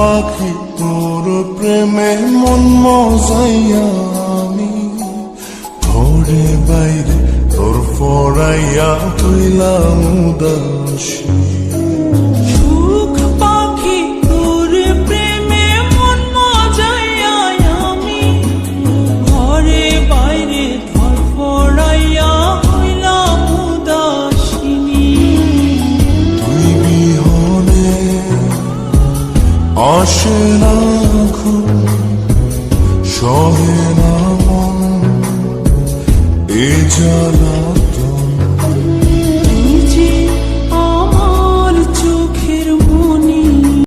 পাখি তোর প্রেমে মন আমি। ঘরে বাইরে তোর ফরাইয়া তুইলাম উদাসী। আসে না খুব সহে না মন এ জ্বালা